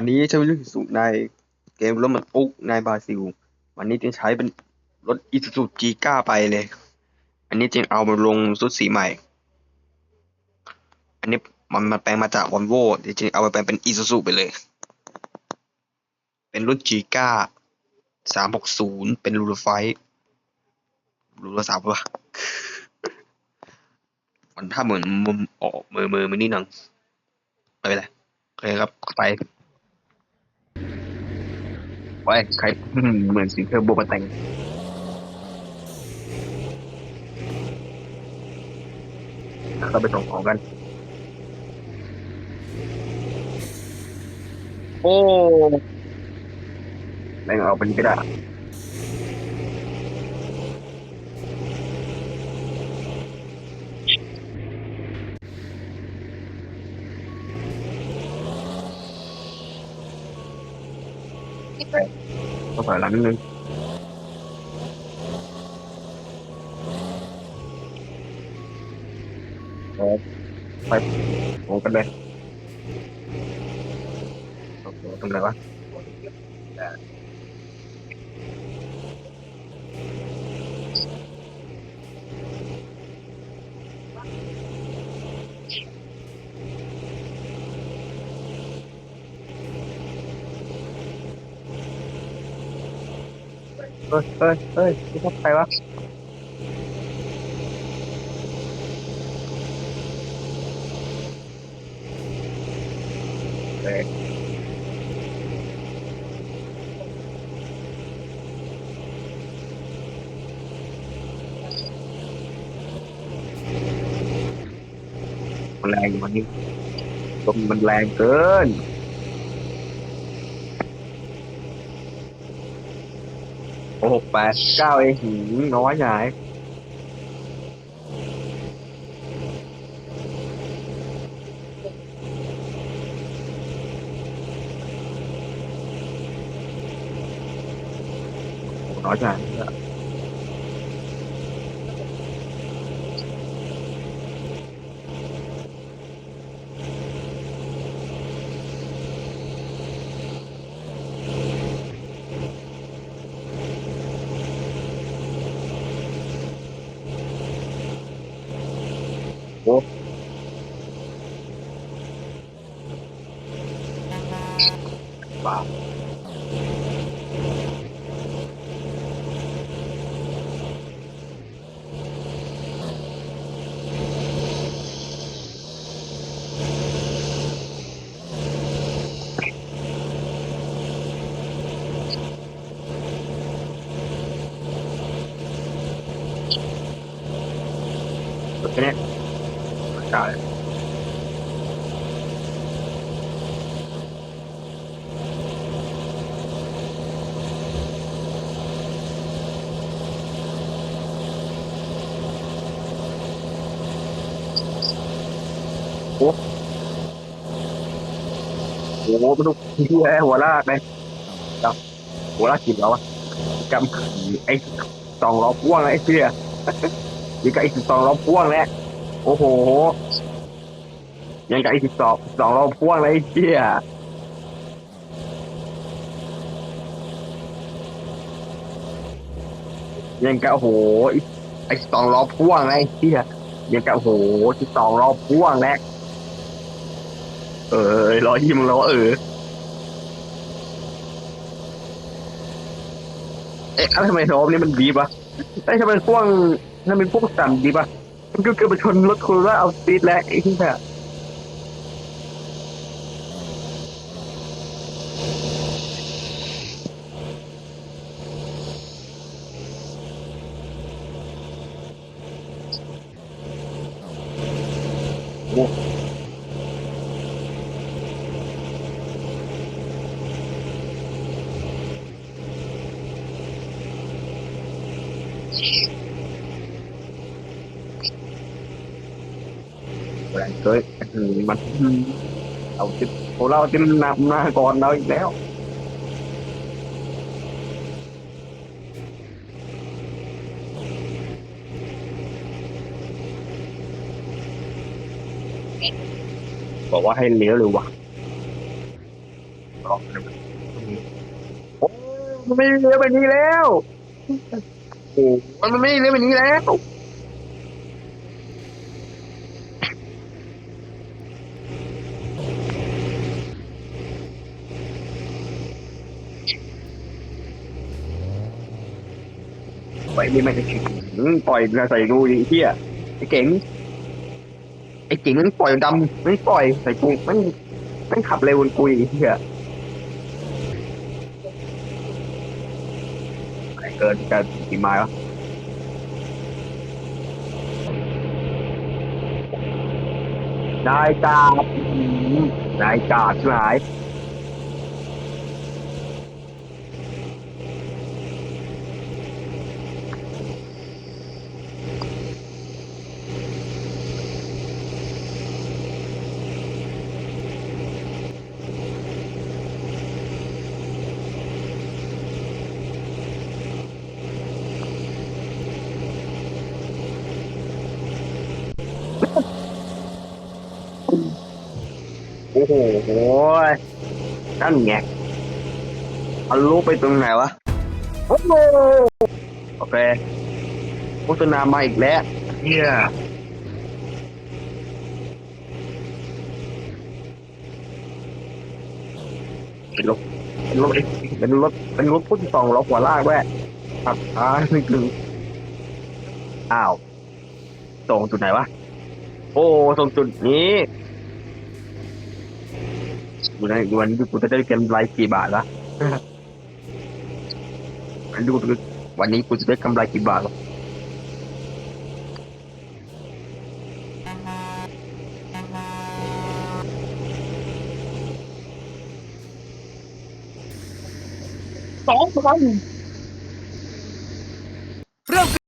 อันนี้ใช้รุ่นสูงในเกมรถบรรทุกในบราซิล วันนี้จึงใช้เป็นรถ Isuzu G9 ไปเลย อันนี้จึงเอามาลงชุดสีใหม่ อันนี้มันมาแปลงมาจากวอลโว่จริงเอาไปแปลงเป็น Isuzu ไปเลย เป็นรุ่น G9 สามหกศูนย์เป็นรูรไฟรูรสามวะมันถ้าเหมือนมุมออกมือมือมือนี่หนังไม่เป็นไรโอเคครับไป ไว้ใครเหมือนสิงเทอร์โบมาแต่งเราไปส่งของกัน โอ้แม่งเอาเป็นกระดาษ เออไปโอ้กันเลยโเคตรงไหนวะเฮ้ยเฮ้ยเฮ้ยนี่เขาใครวะเฮ้ยมันแรงอยู่วันนี้ลมมันแรงเกิน โอ้หกแปดเก้าเองหืมน้อยใหญ่น้อยใหญ่ ป่าแค่นี้ใช่โอ้โหมันทุกที่แหัวลากเลยจับหัวลากกินแล้วอะจำไอ้สองล้อพ่วงไอ้เชี่ยนี่ก็ไอ้สองล้อพ่วงแหละ โอ้โห ยังกับไอ้สิบสองสองล้อพ่วงเลยไอ้เชี่ยยังกับโอ้โหไอ้ไอ้สองล้อพ่วงเลยไอ้เชี่ยยังกับโอ้โหสิบสองล้อพ่วงแหละเออล้อยิ้มล้อเออเอ๊ะแล้วทำไมล้อนี่มันบีบวะไอ้ยทำไมพ่วงทำไมพวกสั่นดีปะ มันก็เกิดไปชนรถคุณแล้วเอาซีดแล้วไอ้ที่แบบโอ้ รงเกินมันเอาจิตโอเราจิตนำหน้าก่อนเราอีกแล้วบอกว่าให้เลี้ยวเลยวะโอ้มันไม่เลี้ยวแบบนี้แล้ว โอ้มันไม่เลี้ยวแบบนี้แล้ว ปล่อยนี่มันจะถึงปล่อยมาใส่กูไอ้เหี้ยไอ้เก๋งไอ้เก๋งมันปล่อยดำไม่ปล่อยใส่กูมันมันขับเร็วกว่ากูอีกไอ้เหี้ยเกินกันกี่ไม้วะนายกาดอื้อหือนายกาช่ไหม โอ้โหนั่นไงเอาลูกไปตรงไหนวะ โอ้โหโอเคโฆษณามาอีกแล้วเฮียเป็นรถเป็นรถเป็นรถเป็นรถพุ่งสองล้อหัวลากด้วยขับช้านิดนึงอ้าวส่งจุดไหนวะ โอ้ส่งจุดนี้กูได้วันนี้กูจะได้กำไรกี่บาทละดูวันนี้กูจะได้กำไรกี่บาทละสองพัน เริ่ม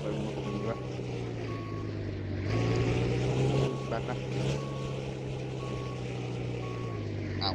เอ้าไปมึงตรงนี้วะแป๊บนะเอ้า